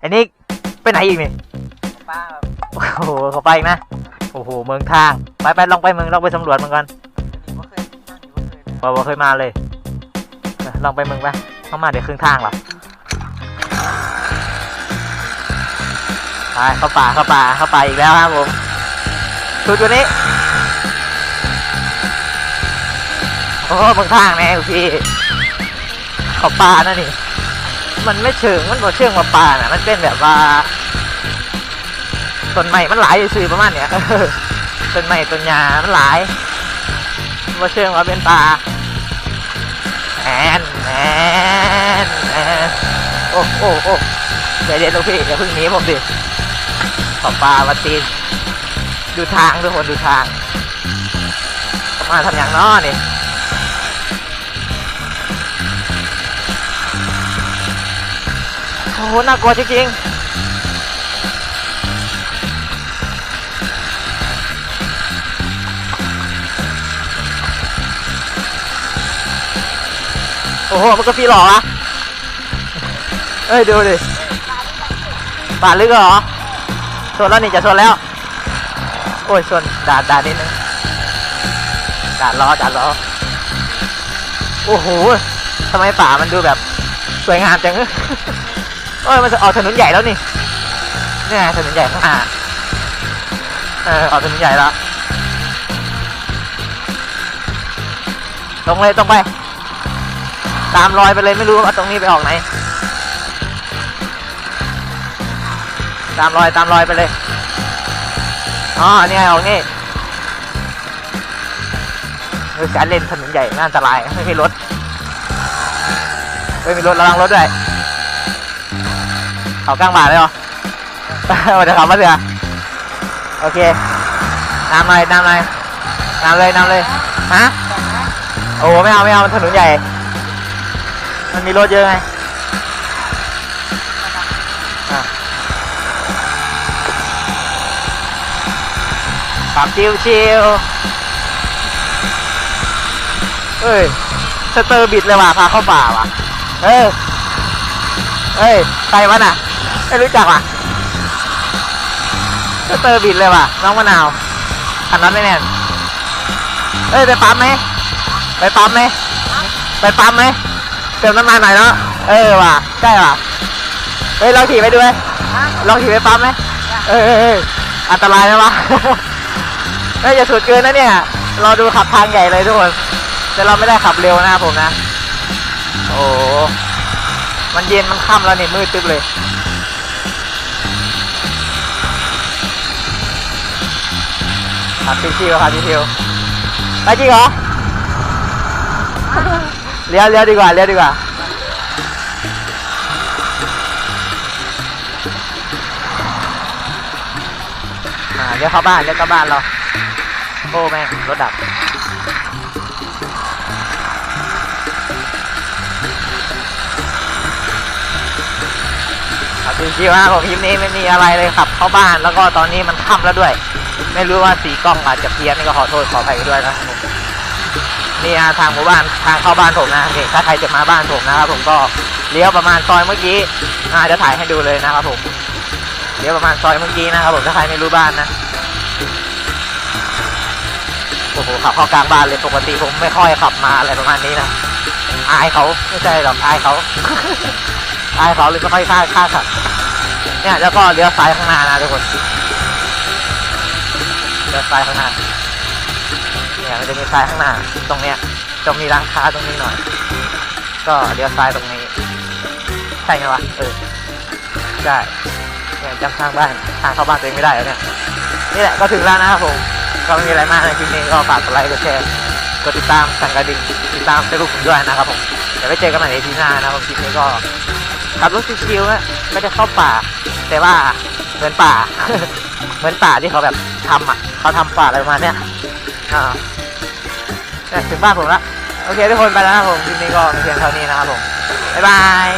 ไอ้นี่ไปไหนอีกนี่ป้าแบบโอ้โหเขาไปอีกนะโอ้โหเมืองทางไปไปลองไปเมืองลองไปสำรวจเมืองก่อนนี่ก็เคยนั่งอยู่ก็เคยนะบอกว่าเคยมาเลยเออลองไปเมืองไปเข้ามาเดี๋ยวครึ่งทางหรอไปเข้าป่าเข้าป่าเข้าป่าอีกแล้วครับผมสุดตัวนี้โอ้เมืองทางแน่พี่เขาป่านั่นนี่ มันไม่เชิงมันบ่เชิงมาป่าน่ะมันเป็นแบบว่าต้นไม้มันหลายซื่อประมาณเนี้ยต้นไม้ต้นหญ้ามันหลายบ่เชิงว่าเป็นป่าแอนแอนแอนโอ้โอ้โอ้ใจเย็นลูกพี่อย่าเพิ่งหนีผมดิขอปลามาตีนดูทางทุกคนดูทางมาทำอย่างน้อนี่ อ้โหน่ากลัวจริงๆโอ้โห มันก็ฟีหรอวะเอ้ย ดูดิบาดลึกเหรอชนแล้วนี่จะชนแล้ว โอ้ยชนดาดดาดนิดนึงดาดล้อดาดล้อ โอ้โหทำไมป่ามันดูแบบ สวยงามจัง เอ้ยมันจะออกถนนใหญ่แล้วนี่เนี่ยถนนใหญ่ข้างหน้าเออออกถนนใหญ่แล้วตรงเลยตรงไป ตามรอยไปเลยไม่รู้ว่าตรงนี้ไปออกไหน ตามรอยตามรอยไปเลยอ๋อนี่ไงออกนี่เฮ้ยการเล่นถนนใหญ่น่าอันตรายไม่มีรถไม่มีรถระวังรถด้วย เขากลางบ่าเลยเหรอเดี๋ยวขับมาเถอโอเคนำเลยนำเลยนำเลยนำเลยฮะโอ้ไม่เอาไม่เอามันถนนใหญ่ มันมีรถเยอะไงอะขับชิวชิวๆเอ้ยสเตอร์บิดเลยว่ะพาเข้าป่าว่ะเออเอ้ยใครวะน่ะ ไม่รู้จักว่ะสเตอร์บิดเลยว่ะ น้องมะนาวขันนั้นไม่แน่นเอ้ยไปปั๊มไหมไปปั๊มไหมไปปั๊มไหมเติมน้ำมันหน่อยเนาะเออว่ะใช่ว่ะเฮ้ยลองขี่ไปดูไหมลองขี่ไปปั๊มไหมเออเออเอออันตรายนะวะเฮ้ยอย่าสุดเกินนะเนี่ยรอดูขับทางใหญ่เลยทุกคน แต่เราไม่ได้ขับเร็วนะครับผมนะ โอ้โหมันเย็นมันค่ำแล้วนี่มืดตึ๊บเลย ขับชิวๆขับชิวๆไปจริงเหรอเลี้ยวเลี้ยวดีกว่าเลี้ยวดีกว่าเลี้ยวเข้าบ้านเลี้ยวเข้าบ้านเราโอ้แม่งรถดับครับชิวๆฮะผมคลิปนี้ไม่มีอะไรเลยขับเข้าบ้านแล้วก็ตอนนี้มันค่ำแล้วด้วย ไม่รู้ว่าสีกล้องอาจจะเพี้ยนนี่ก็ขอโทษขออภัยด้วยนะครับผมนี่ฮะทางหมู่บ้านทางเข้าบ้านผมนะนี่ถ้าใครจะมาบ้านผมนะครับผมก็เลี้ยวประมาณซอยเมื่อกี้อาจะถ่ายให้ดูเลยนะครับผมเลี้ยวประมาณซอยเมื่อกี้นะครับผมถ้าใครไม่รู้บ้านนะโอ้โหขับเข้ากลางบ้านเลยปกติผมไม่ค่อยขับมาอะไรประมาณนี้นะอายเขาไม่ใช่หรอกอายเขาอายเขาเลยไม่ค่อยกล้าค่าขับเนี่ยแล้วก็เลี้ยวซ้ายข้างหน้านะทุกคน เลี้ยวซ้ายข้างหน้าเนี่ยมันจะมีซ้ายข้างหน้าตรงเนี้ยจะมีร้านค้าตรงนี้หน่อย ก็เลี้ยวซ้ายตรงนี้ใช่ไหมวะเออใช่เนี่ยจำทางบ้านทางเข้าบ้านตัวเองไม่ได้แล้วเนี่ยนี่แหละก็ถึงแล้วนะครับผมก็ไม่มีอะไรมากในคลิปนี้ก็ฝากกดไลค์กดแชร์กดติดตามสั่งกระดิ่งติดตามเฟซบุ๊กผมด้วยนะครับผมเดี๋ยวไว้เจอกันใหม่ในทีหน้านะครับคลิปนี้ก็ขับรถชิวๆนะไม่ได้เข้าป่า แต่ว่าเหมือนป่า เหมือนป่าที่เขาแบบ ทำอะเขาทำป่าอะไรประมาณเนี้ยอ่าเนี่ยถึงบ้านผมละโอเคทุกคนไปแล้วนะครับผมคลิปนี้ก็เพียงเท่านี้นะครับผมบ๊ายบาย